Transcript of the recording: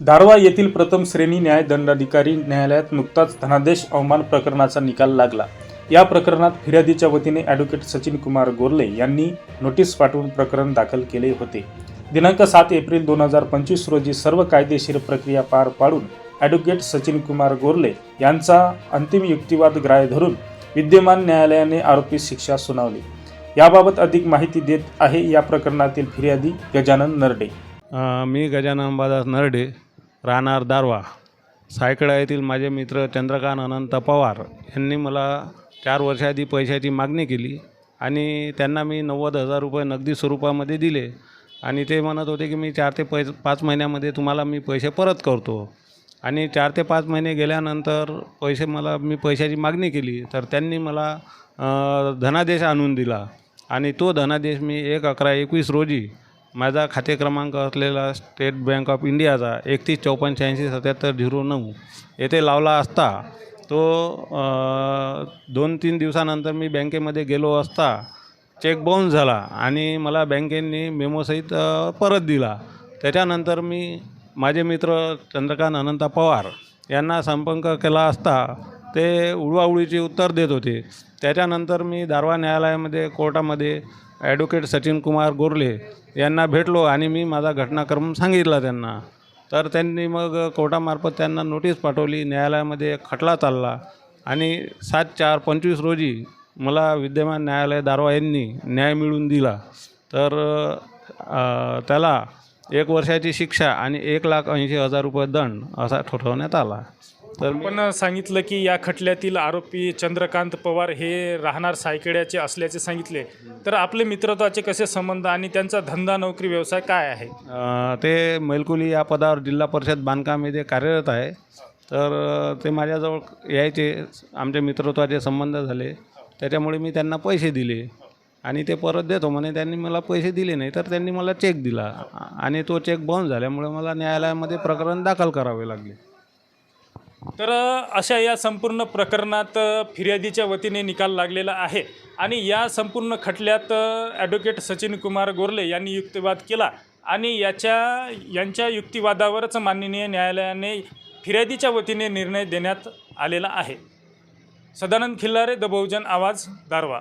दारवा येथील प्रथम श्रेणी न्याय दंडाधिकारी न्यायालयात नुकताच धनादेश अवमान प्रकरणाचा निकाल लागला. या प्रकरणात फिर्यादीच्या वतीने ॲडव्होकेट सचिन कुमार गोरले यांनी नोटीस पाठवून प्रकरण दाखल केले होते. दिनांक सात एप्रिल दोन हजार पंचवीस रोजी सर्व कायदेशीर प्रक्रिया पार पाडून ॲडव्होकेट सचिन कुमार गोरले यांचा अंतिम युक्तिवाद ग्राह्य धरून विद्यमान न्यायालयाने आरोपी शिक्षा सुनावली. याबाबत अधिक माहिती देत आहे या प्रकरणातील फिर्यादी गजानन नरडे. मी गजानन अंबादास नरडे. राहणार दारवा सायकडा येथील माझे मित्र चंद्रकांत अनंत पवार यांनी मला चार वर्षाआधी पैशाची मागणी केली आणि त्यांना मी नव्वद हजार रुपये नगदी स्वरूपामध्ये दिले आणि ते म्हणत होते की मी चार ते पै पाच महिन्यामध्ये तुम्हाला मी पैसे परत करतो. आणि चार ते पाच महिने गेल्यानंतर पैसे मला मी पैशाची मागणी केली. तर त्यांनी मला धनादेश आणून दिला आणि तो धनादेश मी एक अकरा एकवीस रोजी माझा खाते क्रमांक असलेला स्टेट बँक ऑफ इंडियाचा एकतीस चौपन्न शहाऐंशी सत्याहत्तर झिरो नऊ येथे लावला असता तो दोन तीन दिवसानंतर मी बँकेमध्ये गेलो असता चेक बाउन्स झाला आणि मला बँकेने मेमोसहित परत दिला. त्याच्यानंतर मी माझे मित्र चंद्रकांत अनंता पवार यांना संपर्क केला असता ते उडवाउडीचे उत्तर देत होते. त्याच्यानंतर मी दारवा न्यायालयामध्ये कोर्टामध्ये ॲडव्होकेट सचिन कुमार गोरले यांना भेटलो आणि मी माझा घटनाक्रम सांगितला त्यांना. तर त्यांनी मग कोर्टामार्फत त्यांना नोटीस पाठवली न्यायालयामध्ये खटला चालला आणि सात चार पंचवीस रोजी मला विद्यमान न्यायालय दारवा यांनी न्याय मिळवून दिला. तर त्याला एक वर्षाची शिक्षा आणि एक लाख ऐंशी हजार रुपये दंड असा ठोठवण्यात आला. तर आपण सांगितलं की या खटल्यातील आरोपी चंद्रकांत पवार हे राहणार सायकेड्याचे असल्याचे सांगितले. तर आपले मित्रत्वाचे कसे संबंध आणि त्यांचा धंदा नोकरी व्यवसाय काय आहे? ते मैलकुली या पदावर जिल्हा परिषद बांधकाम येथे कार्यरत आहे. तर ते माझ्याजवळ यायचे आमचे मित्रत्वाचे संबंध झाले. त्याच्यामुळे मी त्यांना पैसे दिले आणि ते परत देतो म्हणे त्यांनी मला पैसे दिले नाही तर त्यांनी मला चेक दिला. आणि तो चेक बाउन्स झाल्यामुळे मला न्यायालयामध्ये प्रकरण दाखल करावे लागले. तर अशा या संपूर्ण प्रकरणात फिर्यादीच्या वतीने निकाल लागलेला आहे आणि या संपूर्ण खटल्यात ॲडव्होकेट सचिन कुमार गोरले यांनी युक्तिवाद केला आणि याच्या यांच्या युक्तिवादावरच माननीय न्यायालयाने फिर्यादीच्या वतीने निर्णय देण्यात आलेला आहे. सदानंद खिल्लारे द बहुजन आवाज दारवा